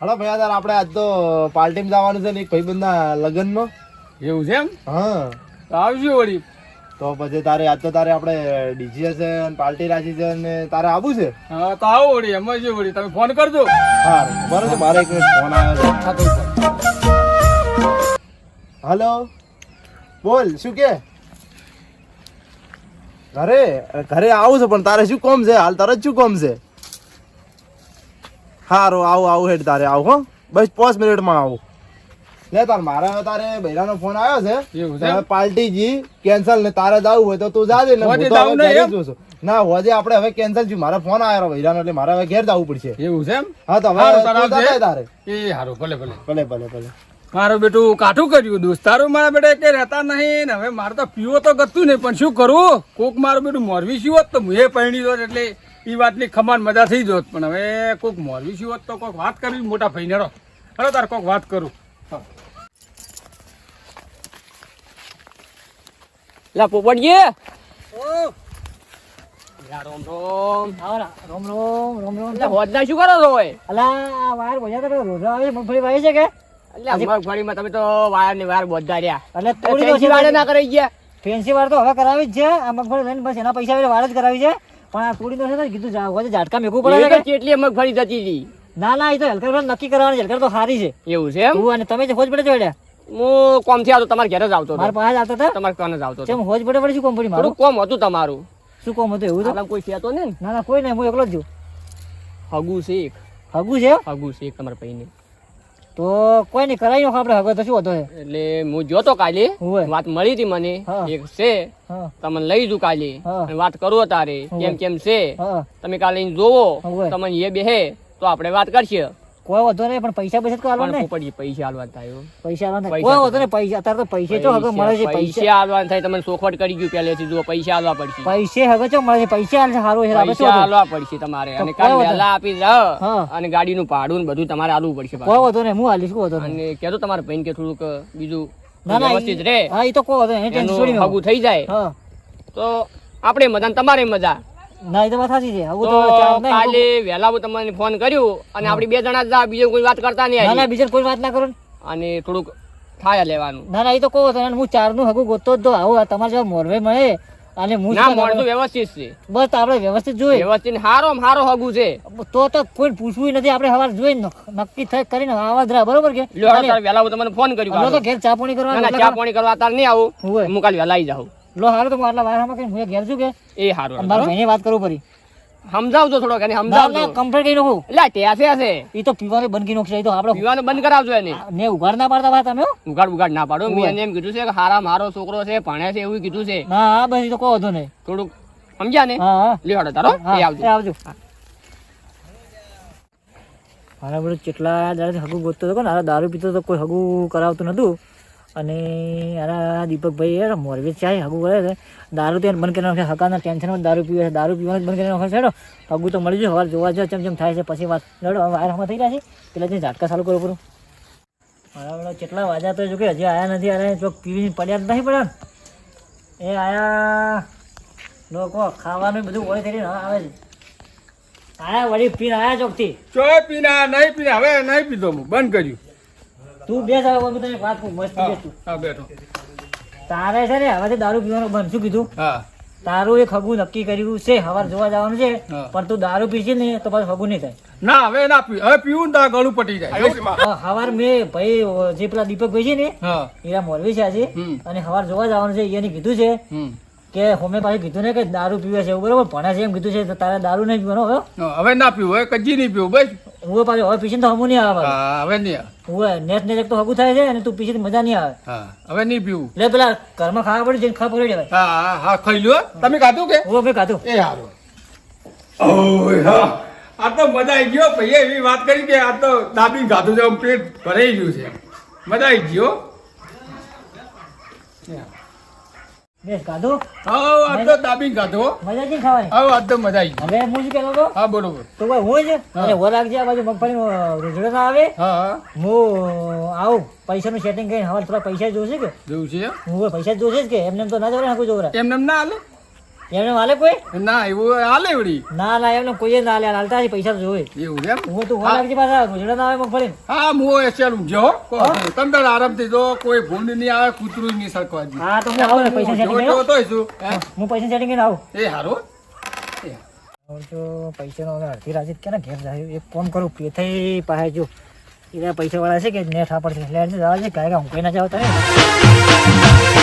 ભાઈ તાર આપણે આજ તો પાર્ટીમાં જવાનું છે ને એક ભાઈબંધના લગ્નનો એવું છે એમ? હા. આવજો વળી. તો પછી તારે આજ તો તારે આપણે ડીજી છે અને પાર્ટી રાખી છે અને તારે આવવું છે? હા તો આવો વળી એમ જ વળી. તમે ફોન કરજો. હા બરોબર છે મારે એક ફોન આવ્યો છે. હલો? બોલ શું કે? ઘરે ઘરે આવું છે પણ તારે શું કોમ છે? હાલ તારે શું કોમ છે? હારું આવું આવું હેડ તારે આવું હો. બસ પાંચ મિનિટમાં આવું. લે તાર મારે હવે તારે બૈરાનો ફોન આવ્યો છે. એવું છે? એમ? હવે પાર્ટી જી કેન્સલ ને તારે જવું હોય તો તું જાજે ને. ના હોજે આપણે હવે કેન્સલ થયું. મારા ફોન આવ્યો બૈરાનો એટલે મારે હવે ઘેર જવું પડશે. એવું છે હા તો હવે તારે. તારે. એ હારું ભલે ભલે. ભલે ભલે ભલે. મારું બેટું કાઠું કર્યું દોસ્તારું મારા બેટા કે રહેતા નહીં ને હવે મારે તો પીવો તો ગતું નહીં પણ શું કરું? કોક મારું બેટું મોરવી શું હોત તો હું એ પરણી દોત એટલે એ વાતની ખમાન મજા થઈ જોત પણ હવે કોઈક મોરવી શું હોત તો કોઈક વાત કરવી મોટા ભાઈને રો હલો તાર કોઈક વાત કરું. લા પોપટજી. રોમ રોમ. રોમ રોમ રોમ એટલે હોદના શું કરો છો અલા વાર બોલ્યા તો રોજા આવે મગફળી વાવી છે કે? એટલે મગફળીમાં તમે તો વાયર ને વાર બોધા રહ્યા. એટલે થોડી ફેન્સી વાળે ના કરી ગયા. ફેન્સી વાર તો હવે કરાવી જ છે. આ મગફળી લઈને બસ એના પૈસા વાળ જ કરાવી છે. પણ આ થોડી નો છે કીધું જા- હોજે ઝાટકા મેકવું પડે છે તો ચેટલી મગફળી જતી હતી. ના ના એ તો હેલકર નક્કી કરવાની હલકર તો સારી છે. એવું છે એમ? તું અને તમે જે હોજ પડે છે હું કોમથી આવતો તમારા ઘેર જ આવતો મારા પાસે આવતો હતો? તમારા કોને જ આવતો હતો. હોજ પડે પડે શું કંપની મારું? કોમ હતું તમારું. શું કોમ હતું એવું તો? કોઈ થયા તો ને? ના ના કોઈ નહીં હું એકલો જ છું. હગુ શેખ. હગુ છે હગુ શેખ તમારા ભાઈને. તો કોઈ નહીં કરાવી નાખો આપણે તો શું હતો એટલે હું જોતો કાલે. વાત મળી હતી મને. એક છે. તમને લઈ જુ કાલે. અને વાત કરો તારે. કેમ કેમ છે? તમે કાલે જોવો. તમને એ બેહે. તો આપણે વાત કરશે. કોઈ વધો નહીં પણ પૈસા પૈસા તો પૈસા હાલવા થાય પૈસા હાલવા નહીં. કોઈ વધો નહીં પૈસા અત્યારે તો પૈસે ચો હગો મળે છે પૈસા પૈસા. થાય તમને સોખવટ કરી ગયું પહેલેથી જો પૈસા આલવા પડશે. પૈસે હગો ચો મળે છે પૈસા છે સારું છે પૈસા વધુ? પડશે તમારે અને કાલ વાંધો આપી હા. અને ગાડીનું ભાડું ને બધું તમારે આલવું પડશે કોઈ. વધો નહીં હું આલીશ કોઈ વધો અને કહેતો તમારે ભાઈને કે થોડુંક બીજું ના ના વ્યવસ્થિત રહે. હા એ તો કોઈ વધો નહીં ટેન્શન છોડી હગું થઈ જાય. તો આપણે મજા ને તમારે મજા. ના એ તો વાત સાચી છે. હગું તો તો ચાલ નહીં કાલે વહેલા હું તમને ફોન કર્યું અને આપડી બે જણા જ બીજો કોઈ વાત કરતા નહીં ના ના કોઈ વાત ના કરો અને થોડુંક થાય લેવાનું. ના ના એ તો કોઈ વધો હું ચારનું હગું ગોતતો જ તમારે જેવા મોરવે મળે અને હું ના મોડું વ્યવસ્થિત છે. બસ આપણે વ્યવસ્થિત જોઈએ. વ્યવસ્થિત હારો હારો હગું છે. તો તો કોઈ પૂછવું નથી આપણે સવાર જોઈ નક્કી થઈ કરીને આવા જ રહ્યા બરોબર કે? હું તમને ફોન કર્યું તો ઘેર ચા પાણી કરવા ચા પાણી કરવા તાર નહીં આવું. હું કાલે વેલા આવી જાઉં. લો હાલો તો હું આટલા વાર કે હું ઘેર છું કે એ હારું મારા ભાઈને વાત કરું પડી. સમજાવજો થોડો એને સમજાવજો. કમ્પ્લેટ કરી નાખું. એટલે ત્યાં છે છે. એ તો પીવાનું બંધ કરી નાખશે તો આપણે પીવાનું બંધ કરાવજો એને. ને ઉઘાડ ના પાડતા વાત તમે ઉઘાડ ઉગાડ ના પાડો. મેં એને એમ કીધું છે કે હારા મારો છોકરો છે ભણે છે એવું કીધું છે. હા હા બસ એ તો કહો વાંધો નહીં. થોડુંક સમજ્યા ને? લ્યો હાડો તારો. એ આવજો. આવજો. મારા બધું કેટલા દાડાથી હગું ગોતતો હતો ને? દારૂ પીતો તો કોઈ હગું કરાવતું નતું. અને હારા દીપકભાઈ યાર મોરબી ચાય હગું કરે છે. દારૂ તો બંધ કરી હકાના ટેન્શનમાં દારૂ પીવે છે. દારૂ પીવાનું જ બંધ કરી નાખે છે હગું તો મળી જાય હવે જોવા જાય, ચમ ચમ થાય છે. પછી વાત લડો વાયરમાં થઈ રહ્યા છે. પેલા જઈને ઝાટકા ચાલુ કરો પૂરું. બરાબર કેટલા વાજા તો જો હજી આવ્યા નથી, અરે ચોક પીવીને પડ્યા જ નહીં પડ્યા એ આયા, લોકો ખાવાનું બધું હોય થઈને આવે છે. આયા વળી પીને આયા ચોકથી. ચો પીના નહીં પીને, હવે નહીં પીધો બંધ કર્યું. તું બે હવે હું તને વાત કહું મસ્ત તું. હા બેઠો. તારે છે ને હવે દારૂ પીવાનું બંધ શું કીધું? હા. તારું એ ખગું નક્કી કર્યું છે હવાર જોવા જવાનું છે પણ તું દારૂ પીશે ને તો પાછું ખગું નહીં થાય. ના હવે ના પી હવે પીવું ને તાર ગળું પટી જાય. હવાર મેં ભાઈ જે પેલા દીપકભાઈ છે ને એના મોરવી છે આજે અને હવાર જોવા જવાનું છે એને કીધું છે કે હોમે પાછું કીધું ને કે દારૂ પીવે છે એવું બરોબર ભણે છે એમ કીધું છે તારે દારૂ નહીં પીવાનો હવે હવે ના પીવું. હવે કજી નહીં પીવું બસ. હું પાછું હવે પીશે તો હમું નહીં આવે હવે નહીં હું નેટ ને તો હગું થાય છે અને તું પીછે મજા નહીં આવે. હા હવે નહીં પીવું. લે પેલા ઘરમાં ખાવા પડે જઈને ખાવા પકડી દેવાય હા હા ખાઈ લ્યો તમે ખાધું કે? હું મેં ખાધું. એ હારું. ઓય હા. આ તો મજા આવી ગયો ભાઈ એવી વાત કરી કે આ તો દાબી ખાધું છે પેટ ભરાઈ ગયું છે. મજા આવી ગયો બેસ ખાધું હા આ તો દાબી ખાધો મજા છે ખાવાની? હા આ તો મજા આવી હવે હું શું કહેતો હા બરોબર તો ભાઈ હું છે અને વર રાખજે આ બાજુ મગફળી રોજડો ના આવે? હા આવું પૈસાનું સેટિંગ કરીને હવે થોડા પૈસા જોશે કે? હું. પૈસા જોશે કે? એમને એમ તો ના જવા નાખું જોવરે એમને એમ ના હાલે? એમને વાલે કોઈ? ના એવું હાલે વળી ના ના એમને કોઈ ના લે હાલતા પૈસા તો જોવે. એવું એમ? હું તો હોલ લાગજે પાછા રોજડા ના આવે મગફળી હા હું એ ચાલ જો. તમે તાર આરામથી જો કોઈ ભૂંડ નહીં આવે કૂતરું નહીં સરખવા દે. હા તો હું આવું ને પૈસા સેટિંગ જો તો છું હું? પૈસા સેટિંગ કરીને આવું. એ હારું. હવે જો પૈસાનો હવે અડધી રાતે ક્યારે ઘેર જાય? એક ફોન કરું પેથઈ પાસે જો. એના પૈસા વાળા છે કે નેઠ આપડ છે એટલે જવા છે કાંઈ હું કઈ ના જાવ તારે